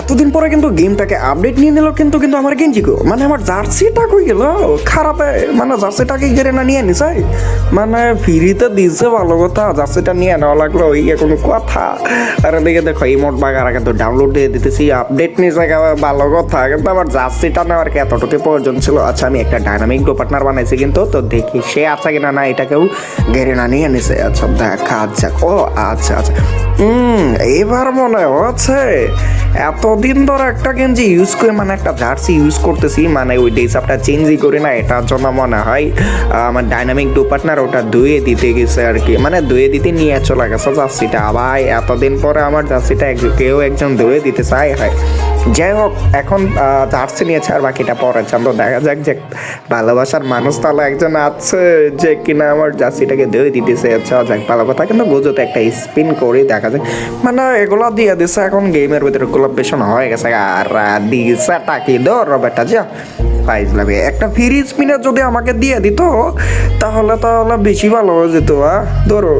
এতদিন পরে কিন্তু গেমটাকে আপডেট নিয়ে নিল কিন্তু কিন্তু আমার গেঞ্জি গো মানে আমার জার্সিটা কই গেল? খারাপ। মানে জার্সিটাকে গেড়ে না নিয়ে নিছে? মানে ফ্রিতে দিছে, ভালো কথা। জার্সিটা নিয়ে নেওয়া লাগল ইয়ে কোনো কথা। আর এদিকে দেখো ইমোট বাগারা কিন্তু ডাউনলোড দিয়ে দিতেছি আপডেট নিয়ে জায়গা ভালো কথা। কিন্তু আমার জার্সিটা নেওয়ার কি এতটুকু প্রয়োজন ছিল? আচ্ছা আমি একটা ডাইনামিক ডো পার্টনার বানাইছি কিন্তু, তো দেখি সে আছে কিনা না এটাকেও গেড়ে না নিয়ে নিছে। আচ্ছা দেখা যাক। ও আচ্ছা আচ্ছা। হুম এবার মনে হচ্ছে এতদিন ধরে একটা গেঞ্জি ইউজ করে মানে একটা জার্সি ইউজ করতেছি মানে ওই ডেসাপটা চেঞ্জই করি না, এটার জন্য মনে হয় আমার ডাইনামিক ডু পার্টনার ওটা ধুয়ে দিতে গেছে আর কি। মানে ধুয়ে দিতে নিয়ে চলে গেছে জার্সিটা। আবার এতদিন পরে আমার জার্সিটা কেউ একজন ধুয়ে দিতে চাই হয়। যাই হোক, এখন জার্সি নিয়েছে আর বাকিটা পরে চান্দ দেখা যাক যে ভালোবাসার মানুষ তাহলে একজন আছে যে কিনা আমার জার্সিটাকে ধুয়ে দিতেছে। আচ্ছা যাক, ভালো কথা। কিন্তু বুঝতে একটা স্পিন করে, দেখা যাক। মানে এগুলো দিয়ে দিছে এখন গেমের ভিতরে। কোলাবেশন হয়ে গেছে আর আহ, দিছে টাকি ধর বেটা যা। প্রাইজ লাগে। একটা ফ্রি স্পিনার যদি আমাকে দিয়ে দিত তাহলে তাহলে বেশি ভালো হয়ে যেত আহ ধরো।